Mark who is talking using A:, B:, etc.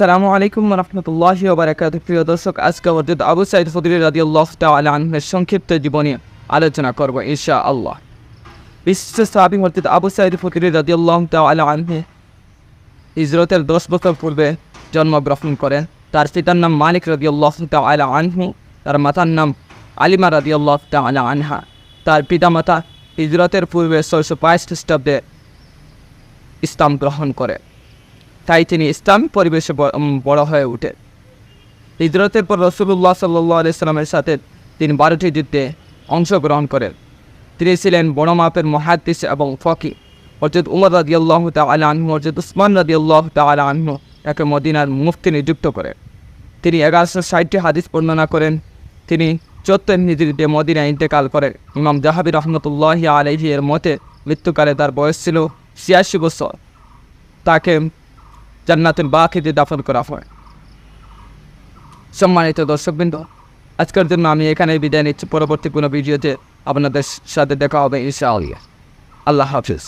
A: আসসালামু আলাইকুম রহমতুল্লাহি ওবরাকাত প্রিয় দর্শক, আজকে অর্জিত আবু সাইদ ফদরি রাদি আল্লাহ আনহের সংক্ষিপ্ত জীবনী আলোচনা করব ইনশা আল্লাহ বিশিষ্ট সাহাবি অর্জিত আবু সাইদ ফদরি রাদি আল্লাহ তালা আনহে হিজরতের দশ বছর পূর্বে জন্মগ্রহণ করেন। তার পিতার নাম মালিক রাদি আল্লাহ তালা আনহু, তার মাতার নাম আলিমা রাদি আল্লাহ তালা আনহা। তার পিতামাতা হিজরতের পূর্বে ছয়শো বাইশ খ্রিস্টাব্দে ইসলাম গ্রহণ করে। তাই তিনি ইসলাম পরিবেশে বড় হয়ে ওঠে হিজরতের পর রসুল্লাহ সাল্লাহ আলাইস্লামের সাথে তিনি বারোটি যুদ্ধে অংশগ্রহণ করেন। তিনি ছিলেন বড় মাপের মহাদিস এবং ফকি। অর্জিত উমর রাদি আল্লাহ তালা আনহু অর্জিত উসমান রাদি আল্লাহ তালা আনহু তাকে মদিনার মুফতি নিযুক্ত করেন। তিনি এগারোশো ষাটটি হাদিস বর্ণনা করেন। তিনি চোদ্দ নিজিতে মদিনা ইন্তেকাল করেন। ইমাম জাহাবি রহমতুল্লাহ আলহি এর মতে মৃত্যুকালে তার বয়স ছিল ছিয়াশি বছর। তাকে জান্নাতুল খেতে দাফন করা হয়। সম্মানিত দর্শকবৃন্দ, আজকের জন্য আমি এখানে বিদায় নিচ্ছি। পরবর্তী কোনো ভিডিওতে আপনাদের সাথে দেখা হবে ইনশাআল্লাহ। আল্লাহ হাফিজ।